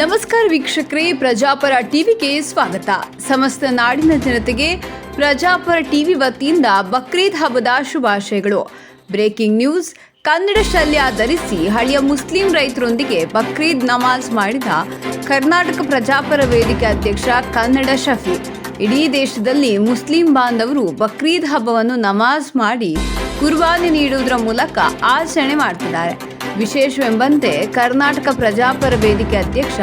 ನಮಸ್ಕಾರ ವೀಕ್ಷಕರೇ, ಪ್ರಜಾಪರ ಟಿವಿಗೆ ಸ್ವಾಗತ. ಸಮಸ್ತ ನಾಡಿನ ಜನತೆಗೆ ಪ್ರಜಾಪರ ಟಿವಿ ವತಿಯಿಂದ ಬಕ್ರೀದ್ ಹಬ್ಬದ ಶುಭಾಶಯಗಳು. ಬ್ರೇಕಿಂಗ್ ನ್ಯೂಸ್, ಕನ್ನಡ ಶಲ್ಯ ಧರಿಸಿ ಹಳೆಯ ಮುಸ್ಲಿಂ ರೈತರೊಂದಿಗೆ ಬಕ್ರೀದ್ ನಮಾಜ್ ಮಾಡಿದ ಕರ್ನಾಟಕ ಪ್ರಜಾಪರ ವೇದಿಕೆ ಅಧ್ಯಕ್ಷ ಕನ್ನಡ ಶಫಿ. ಇಡೀ ದೇಶದಲ್ಲಿ ಮುಸ್ಲಿಂ ಬಾಂಧವರು ಬಕ್ರೀದ್ ಹಬ್ಬವನ್ನು ನಮಾಜ್ ಮಾಡಿ ಕುರ್ಬಾನಿ ನೀಡುವುದರ ಮೂಲಕ ಆಚರಣೆ ಮಾಡ್ತಿದ್ದಾರೆ. ವಿಶೇಷವೆಂಬಂತೆ ಕರ್ನಾಟಕ ಪ್ರಜಾಪರ ವೇದಿಕೆ ಅಧ್ಯಕ್ಷ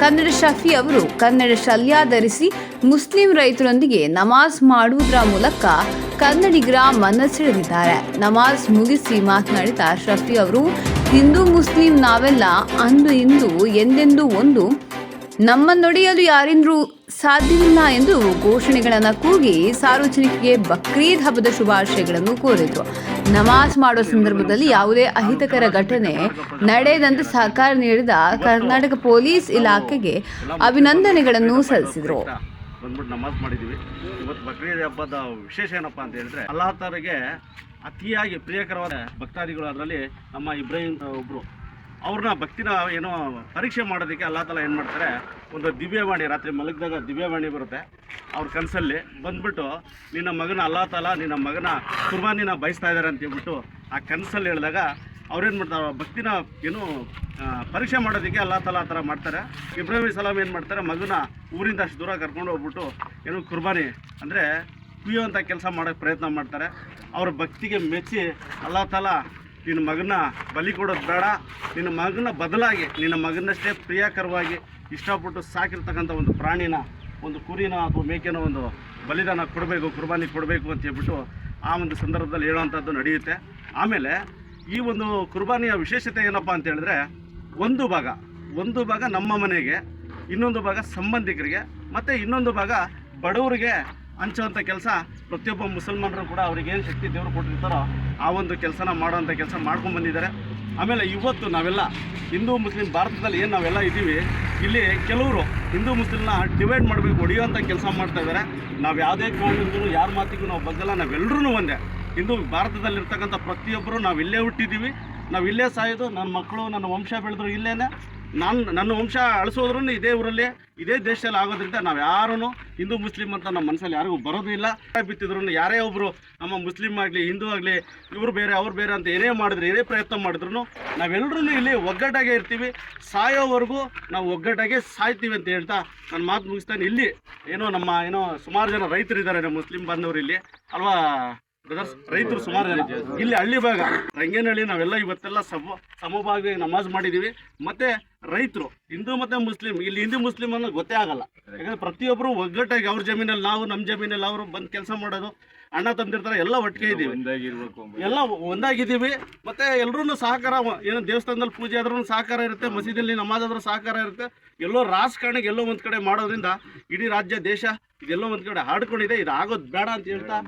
ಕನ್ನಡ ಶಫಿ ಅವರು ಕನ್ನಡ ಶಲ್ಯ ಧರಿಸಿ ಮುಸ್ಲಿಂ ರೈತರೊಂದಿಗೆ ನಮಾಜ್ ಮಾಡುವುದರ ಮೂಲಕ ಕನ್ನಡಿಗರ ಮನಸೆಳೆದಿದ್ದಾರೆ ನಮಾಜ್ ಮುಗಿಸಿ ಮಾತನಾಡಿದ ಶಫಿ ಅವರು, ಹಿಂದೂ ಮುಸ್ಲಿಂ ನಾವೆಲ್ಲ ಅಂದು ಇಂದು ಎಂದೆಂದೂ ಒಂದು ನಮ್ಮನ್ನೊಡೆಯಲು ಯಾರಿಂದ್ರೂ ಸಾಧ್ಯವಿಲ್ಲ ಎಂದು ಘೋಷಣೆಗಳನ್ನು ಕೂಗಿ ಸಾರ್ವಜನಿಕರಿಗೆ ಬಕ್ರೀದ್ ಹಬ್ಬದ ಶುಭಾಶಯಗಳನ್ನು ಕೋರಿದ್ರು. ನಮಾಜ್ ಮಾಡೋ ಸಂದರ್ಭದಲ್ಲಿ ಯಾವುದೇ ಅಹಿತಕರ ಘಟನೆ ನಡೆಯದಂತೆ ಸಹಕಾರ ನೀಡಿದ ಕರ್ನಾಟಕ ಪೊಲೀಸ್ ಇಲಾಖೆಗೆ ಅಭಿನಂದನೆಗಳನ್ನು ಸಲ್ಲಿಸಿದರು. ಬಂದ್ಬಿಟ್ಟು ಇವತ್ತು ಹಬ್ಬದ ವಿಶೇಷ ಏನಪ್ಪ ಅತಿಯಾಗಿ ಪ್ರಿಯಕರವಾದ ಭಕ್ತಾದಿಗಳು ಅದರಲ್ಲಿ ನಮ್ಮ ಇಬ್ರಾಹಿಂ ಒಬ್ಬರು ಅವ್ರನ್ನ ಭಕ್ತಿನ ಏನೋ ಪರೀಕ್ಷೆ ಮಾಡೋದಕ್ಕೆ ಅಲ್ಲಾ ತಲ ಏನು ಮಾಡ್ತಾರೆ? ಒಂದು ದಿವ್ಯವಾಣಿ ರಾತ್ರಿ ಮಲಗಿದಾಗ ದಿವ್ಯವಾಣಿ ಬರುತ್ತೆ. ಅವ್ರ ಕನಸಲ್ಲಿ ಬಂದ್ಬಿಟ್ಟು ನಿನ್ನ ಮಗನ ಅಲ್ಲಾ ತಲ, ನಿನ್ನ ಮಗನ ಕುರ್ಬಾನಿನ ಬಯಸ್ತಾ ಇದ್ದಾರೆ ಅಂತ ಹೇಳ್ಬಿಟ್ಟು ಆ ಕನಸಲ್ಲಿ ಹೇಳಿದಾಗ ಅವ್ರೇನು ಮಾಡ್ತಾರೆ? ಭಕ್ತಿನ ಏನು ಪರೀಕ್ಷೆ ಮಾಡೋದಕ್ಕೆ ಅಲ್ಲಾ ತಲ ಆ ಥರ ಮಾಡ್ತಾರೆ. ಇಬ್ರಾಹಿಂ ಸಲಾಮ್ ಏನು ಮಾಡ್ತಾರೆ? ಮಗನ ಊರಿಂದ ಅಷ್ಟು ದೂರ ಕರ್ಕೊಂಡು ಹೋಗ್ಬಿಟ್ಟು ಏನು ಕುರ್ಬಾನಿ, ಅಂದರೆ ಅಂತ ಕೆಲಸ ಮಾಡೋಕ್ಕೆ ಪ್ರಯತ್ನ ಮಾಡ್ತಾರೆ. ಅವ್ರ ಭಕ್ತಿಗೆ ಮೆಚ್ಚಿ ಅಲ್ಲಾ ತಾಲ ನಿನ್ನ ಮಗನ ಬಲಿ ಕೊಡೋದು ಬೇಡ. ನಿನ್ನ ಮಗನ ಬದಲಾಗಿ ನಿನ್ನ ಮಗನಷ್ಟೇ ಪ್ರಿಯಕರವಾಗಿ ಇಷ್ಟಪಟ್ಟು ಸಾಕಿರ್ತಕ್ಕಂಥ ಒಂದು ಪ್ರಾಣಿನ, ಒಂದು ಕುರಿನ ಅಥವಾ ಮೇಕೆನ ಒಂದು ಬಲಿದಾನ ಕೊಡಬೇಕು, ಕುರ್ಬಾನಿ ಕೊಡಬೇಕು ಅಂತ ಹೇಳ್ಬಿಟ್ಟು ಆ ಒಂದು ಸಂದರ್ಭದಲ್ಲಿ ಹೇಳುವಂಥದ್ದು ನಡೆಯುತ್ತೆ. ಆಮೇಲೆ ಈ ಒಂದು ಕುರ್ಬಾನಿಯ ವಿಶೇಷತೆ ಏನಪ್ಪ ಅಂತ ಹೇಳಿದ್ರೆ ಒಂದು ಭಾಗ ಒಂದು ಭಾಗ ನಮ್ಮ ಮನೆಗೆ, ಇನ್ನೊಂದು ಭಾಗ ಸಂಬಂಧಿಕರಿಗೆ, ಮತ್ತು ಇನ್ನೊಂದು ಭಾಗ ಬಡವರಿಗೆ ಹಂಚುವಂಥ ಕೆಲಸ ಪ್ರತಿಯೊಬ್ಬ ಮುಸಲ್ಮಾನರು ಕೂಡ ಅವ್ರಿಗೆ ಏನು ಶಕ್ತಿ ದೇವರು ಕೊಟ್ಟಿರ್ತಾರೋ ಆ ಒಂದು ಕೆಲಸನ ಮಾಡೋವಂಥ ಕೆಲಸ ಮಾಡ್ಕೊಂಡು ಬಂದಿದ್ದಾರೆ. ಆಮೇಲೆ ಇವತ್ತು ನಾವೆಲ್ಲ ಹಿಂದೂ, ಮುಸ್ಲಿಂ ಭಾರತದಲ್ಲಿ ಏನು ನಾವೆಲ್ಲ ಇದ್ದೀವಿ, ಇಲ್ಲಿ ಕೆಲವರು ಹಿಂದೂ ಮುಸ್ಲಿಮ್ನ ಡಿವೈಡ್ ಮಾಡಬೇಕು ಹೊಡೆಯುವಂಥ ಕೆಲಸ ಮಾಡ್ತಾ ಇದ್ದಾರೆ. ನಾವು ಯಾವುದೇ ಕಾರಣದಿಂದಲೂ ಯಾರ ಮಾತಿಗೂ ನಾವು ಬಗ್ಗಲ್ಲ ನಾವೆಲ್ಲರೂ ಒಂದೇ. ಹಿಂದೂ ಭಾರತದಲ್ಲಿರ್ತಕ್ಕಂಥ ಪ್ರತಿಯೊಬ್ಬರು ನಾವು ಇಲ್ಲೇ ಹುಟ್ಟಿದ್ದೀವಿ ನಾವು ಇಲ್ಲೇ ಸಾಯೋದು ನನ್ನ ಮಕ್ಕಳು, ನನ್ನ ವಂಶ ಬೆಳೆದ್ರು ಇಲ್ಲೇನೆ. ನಾನು ನನ್ನ ವಂಶ ಅಳಿಸೋದ್ರೂ ಇದೇ ಊರಲ್ಲಿ, ಇದೇ ದೇಶದಲ್ಲಿ ಆಗೋದ್ರಿಂದ ನಾವು ಯಾರೂ ಹಿಂದೂ, ಮುಸ್ಲಿಂ ಅಂತ ನಮ್ಮ ಮನಸ್ಸಲ್ಲಿ ಯಾರಿಗೂ ಬರೋದು ಇಲ್ಲ. ಬಿತ್ತಿದ್ರು ಯಾರೇ ಒಬ್ಬರು ನಮ್ಮ ಮುಸ್ಲಿಂ ಆಗಲಿ, ಹಿಂದೂ ಆಗಲಿ, ಇವರು ಬೇರೆ, ಅವ್ರು ಬೇರೆ ಅಂತ ಏನೇ ಮಾಡಿದ್ರು, ಏನೇ ಪ್ರಯತ್ನ ಮಾಡಿದ್ರು ನಾವೆಲ್ಲರೂ ಇಲ್ಲಿ ಒಗ್ಗಟ್ಟಾಗೆ ಇರ್ತೀವಿ. ಸಾಯೋವರೆಗೂ ನಾವು ಒಗ್ಗಟ್ಟಾಗೆ ಸಾಯ್ತೀವಿ ಅಂತ ಹೇಳ್ತಾ ನನ್ನ ಮಾತು ಮುಗಿಸ್ತಾನೆ ಇಲ್ಲಿ ಏನೋ ನಮ್ಮ ಏನೋ ಸುಮಾರು ಜನ ರೈತರು ಇದ್ದಾರೆ ನಮ್ಮ ಮುಸ್ಲಿಂ ಬಾಂಧವರು ಇಲ್ಲಿ. ಅಲ್ವಾ ಬ್ರದರ್ಸ್ ರೈತರು ಸುಮಾರು ಜನ. ಇಲ್ಲಿ ಹಳ್ಳಿ ಭಾಗ, ರಂಗೇನಹಳ್ಳಿ ನಾವೆಲ್ಲ ಇವತ್ತೆಲ್ಲ ಸಮ, ಸಮಭಾಗಿ ನಮಾಜ್ ಮಾಡಿದ್ದೀವಿ ಮತ್ತೆ ರೈತರು ಹಿಂದೂ ಮತ್ತೆ ಮುಸ್ಲಿಂ ಇಲ್ಲಿ ಹಿಂದೂ ಮುಸ್ಲಿಂ ಅನ್ನೋದು ಗೊತ್ತೇ ಆಗಲ್ಲ. ಯಾಕಂದ್ರೆ ಪ್ರತಿಯೊಬ್ಬರು ಒಗ್ಗಟ್ಟಾಗಿ ಅವ್ರ ಜಮೀನಲ್ಲಿ ನಾವು ನಮ್ಮ ಜಮೀನಲ್ಲಿ ಅವರು ಬಂದು ಕೆಲಸ ಮಾಡೋದು ಅಣ್ಣ ತಂದಿರ್ತಾರೆ ಎಲ್ಲ ಒಟ್ಟಿಗೆ ಇದ್ದೀವಿ ಎಲ್ಲ ಒಂದಾಗಿದ್ದೀವಿ. ಮತ್ತೆ ಎಲ್ಲರೂ ಸಹಕಾರ ಏನೋ ದೇವಸ್ಥಾನದಲ್ಲಿ ಪೂಜೆ ಆದ್ರೂ ಸಹಕಾರ ಇರುತ್ತೆ ಮಸೀದಿಯಲ್ಲಿ ನಮಾಜ್ ಆದ್ರೂ ಸಹಕಾರ ಇರುತ್ತೆ. ಎಲ್ಲೋ ರಾಜಕಾರಣಿಗೆ ಎಲ್ಲೋ ಒಂದು ಕಡೆ ಮಾಡೋದ್ರಿಂದ ಇಡೀ ರಾಜ್ಯ ದೇಶ ಇದೆಲ್ಲೋ ಒಂದು ಕಡೆ ಹಾಡ್ಕೊಂಡಿದೆ. ಇದು ಆಗೋದು ಬೇಡ ಅಂತ ಹೇಳ್ತಾ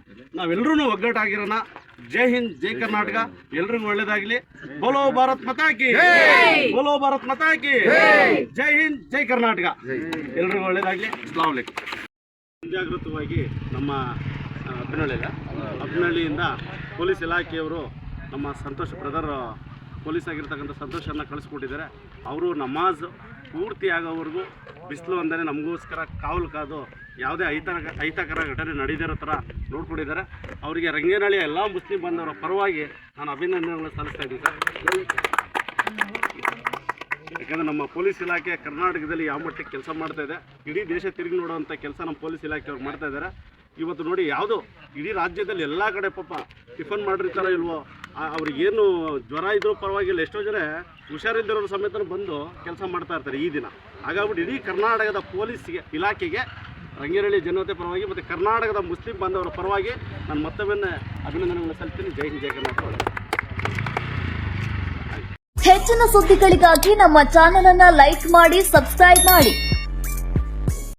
ನಾವೆಲ್ಲರೂ ಒಗ್ಗಟ್ಟಾಗಿರೋಣ. ಜೈ ಹಿಂದ್ ಜೈ ಕರ್ನಾಟಕ. ಎಲ್ರಿಗೂ ಒಳ್ಳೇದಾಗ್ಲಿ. ಬೋಲೋ ಭಾರತ್ ಮತಾಕಿ ಬೋಲೋ ಭಾರತ್ ಮತಾಕಿ ಜೈ! ಹಿಂದ್ ಜೈ ಕರ್ನಾಟಕ. ಎಲ್ರಿಗೂ ಒಳ್ಳೇದಾಗ್ಲಿ. ಅಸ್ಲಾಂ ಮುಂಜಾಗ್ರತವಾಗಿ ಮುಂಜಾಗೃತವಾಗಿ ನಮ್ಮ ಆ, ಅಭಿನಳ್ಳಿಯಿಂದ ಪೊಲೀಸ್ ಇಲಾಖೆಯವರು ನಮ್ಮ ಸಂತೋಷ್ ಬ್ರದರ್ ಪೊಲೀಸ್ ಆಗಿರ್ತಕ್ಕಂಥ ಸಂತೋಷನ್ನು ಕಳಿಸ್ಕೊಟ್ಟಿದ್ದಾರೆ. ಅವರು ನಮಾಜ್ ಪೂರ್ತಿ ಆಗೋವರೆಗೂ ಬಿಸಿಲು ಅಂದರೆ ನಮಗೋಸ್ಕರ ಕಾವಲು ಕಾದು ಯಾವುದೇ ಅಹಿತ ಅಹಿತಕರ ಘಟನೆ ನಡೆದಿರೋ ಥರ ನೋಡ್ಕೊಂಡಿದ್ದಾರೆ. ಅವರಿಗೆ ರಂಗೇನಹಳ್ಳಿಯ ಎಲ್ಲ ಮುಸ್ಲಿಂ ಬಂದವರ ಪರವಾಗಿ ನಾನು ಅಭಿನಂದನೆಗಳನ್ನು ಸಲ್ಲಿಸ್ತಾ ಇದ್ದೀನಿ ಸರ್. ಯಾಕಂದರೆ ನಮ್ಮ ಪೊಲೀಸ್ ಇಲಾಖೆ ಕರ್ನಾಟಕದಲ್ಲಿ ಯಾವ ಮಟ್ಟಕ್ಕೆ ಕೆಲಸ ಮಾಡ್ತಾ ಇದೆ. ಇಡೀ ದೇಶ ತಿರುಗಿ ನೋಡೋವಂಥ ಕೆಲಸ ನಮ್ಮ ಪೊಲೀಸ್ ಇಲಾಖೆಯವ್ರು ಮಾಡ್ತಾ ಇದ್ದಾರೆ. ಇವತ್ತು ನೋಡಿ ಯಾವುದು ಇಡೀ ರಾಜ್ಯದಲ್ಲಿ ಎಲ್ಲ ಕಡೆ ಪಾಪ ಟಿಫನ್ ಮಾಡಿರ್ತಾರೋ ಇಲ್ವೋ ಅವ್ರಿಗೇನು ಜ್ವರ ಇದ್ರೂ ಪರವಾಗಿಲ್ಲ. ಎಷ್ಟೋ ಜನ ಹುಷಾರಿದ್ದವರು ಸಮೇತ ಬಂದು ಕೆಲಸ ಮಾಡ್ತಾ ಇರ್ತಾರೆ ಈ ದಿನ. ಹಾಗಾಗ್ಬಿಟ್ಟು ಇಡೀ ಕರ್ನಾಟಕದ ಪೊಲೀಸ್ಗೆ ಇಲಾಖೆಗೆ ರಂಗೇರಳ್ಳಿ ಜನತೆ ಪರವಾಗಿ ಮತ್ತು ಕರ್ನಾಟಕದ ಮುಸ್ಲಿಂ ಬಾಂಧವರ ಪರವಾಗಿ ನಾನು ಮತ್ತೊಮ್ಮೆ ಅಭಿನಂದನೆಗಳನ್ನು ಸಲ್ತೀನಿ ಜೈ ಹಿಂದ್, ಜೈ ಕರ್ನಾಟಕ. ಹೆಚ್ಚಿನ ಸುದ್ದಿಗಳಿಗಾಗಿ ನಮ್ಮ ಚಾನೆಲ್ ಅನ್ನ ಲೈಕ್ ಮಾಡಿ ಸಬ್ಸ್ಕ್ರೈಬ್ ಮಾಡಿ.